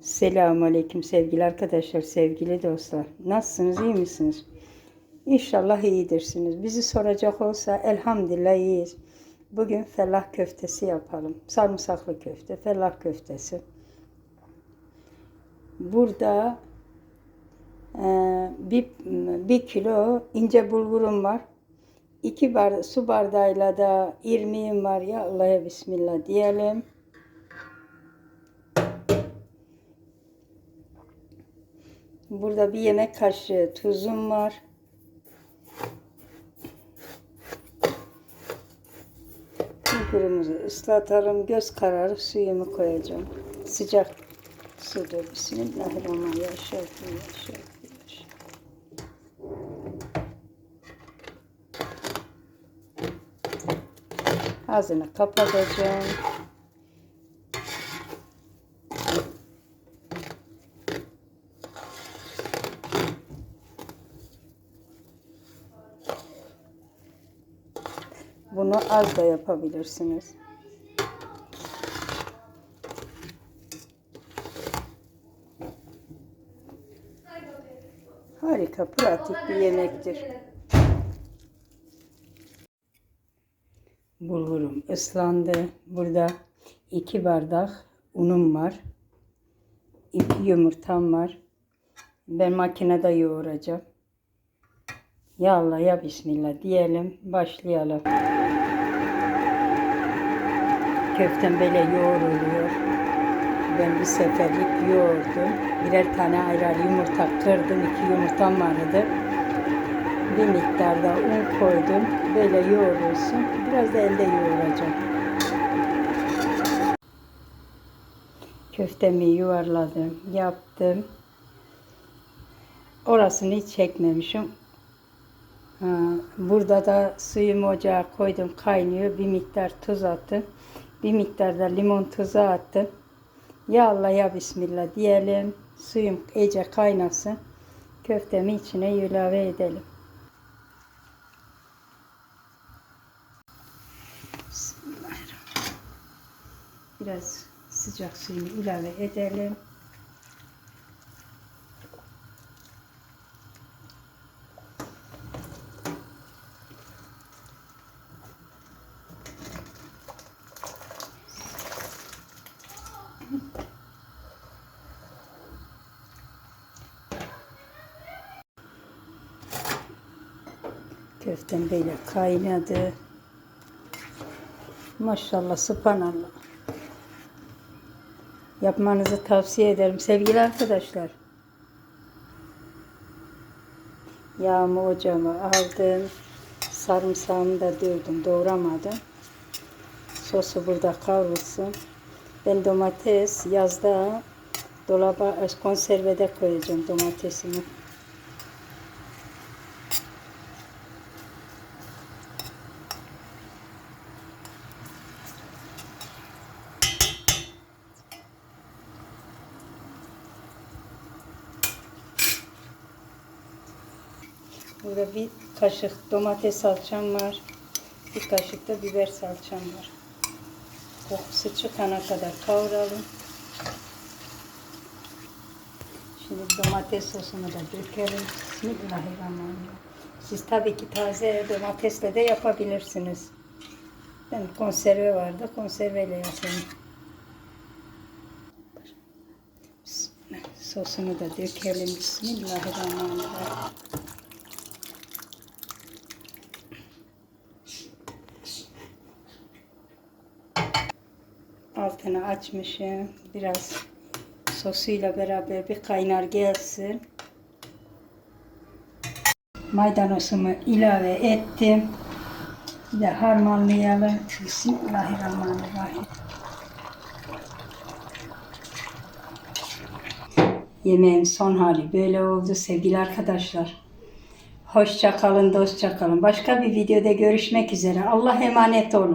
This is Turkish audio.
Selamun Aleyküm sevgili arkadaşlar, sevgili dostlar. Nasılsınız, iyi misiniz? İnşallah iyidirsiniz. Bizi soracak olsa elhamdülillah iyiyiz. Bugün fellah köftesi yapalım. Sarımsaklı köfte, fellah köftesi. Burada e, bir, bir kilo ince bulgurum var. İki bar, su bardağıyla da irmiğim var ya Allah'a bismillah diyelim. Burada bir yemek kaşığı tuzum var. Bulgurumuzu ıslatalım. Göz kararı suyumu koyacağım. Sıcak sudur. Bismillahirrahmanirrahim. Yaşa, yaşa, yaşa. Ağzını kapatacağım. Bunu az da yapabilirsiniz. Harika, pratik bir yemektir. Bulgurum ıslandı. Burada iki bardak unum var. İki yumurtam var. Ben makinede yoğuracağım. Ya Allah ya Bismillah diyelim. Başlayalım. Köftem böyle yoğruluyor. Ben bir seferlik yoğurdum. Birer tane ayrı yumurta kırdım. iki yumurtam vardı. Bir miktar da un koydum. Böyle yoğurulsun. Biraz da elde yoğuracağım. Köftemi yuvarladım. Yaptım. Orasını hiç çekmemişim. Burada da suyumu ocağa koydum kaynıyor. Bir miktar tuz attım. Bir miktar da limon tuzu attım. Ya Allah ya Bismillah diyelim. Suyum iyice kaynasın. Köftemi içine ilave edelim. Biraz sıcak suyunu ilave edelim. Köftem böyle kaynadı. Maşallah, subhanallah. Yapmanızı tavsiye ederim sevgili arkadaşlar. Yağımı ocağıma aldım. Sarımsağımı da dövdüm, doğramadım. Sosu burada kavrulsun. Ben domates yazda dolaba konservede koyacağım domatesimi. Burada bir kaşık domates salçam var. Bir kaşık da biber salçam var. Kokusu çıkana kadar kavuralım. Şimdi domates sosunu da dökelim. Bismillahirrahmanirrahim. Siz tabii ki taze domatesle de yapabilirsiniz. Ben konserve vardı. Konserveyle yapayım. Sosunu da dökelim. Bismillahirrahmanirrahim. Altını açmışım. Biraz sosuyla beraber bir kaynar gelsin. Maydanozumu ilave ettim. Bir de harmanlayalım. Bismillahirrahmanirrahim. Yemeğin son hali böyle oldu sevgili arkadaşlar. Hoşça kalın, dostça kalın. Başka bir videoda görüşmek üzere. Allah emanet olun.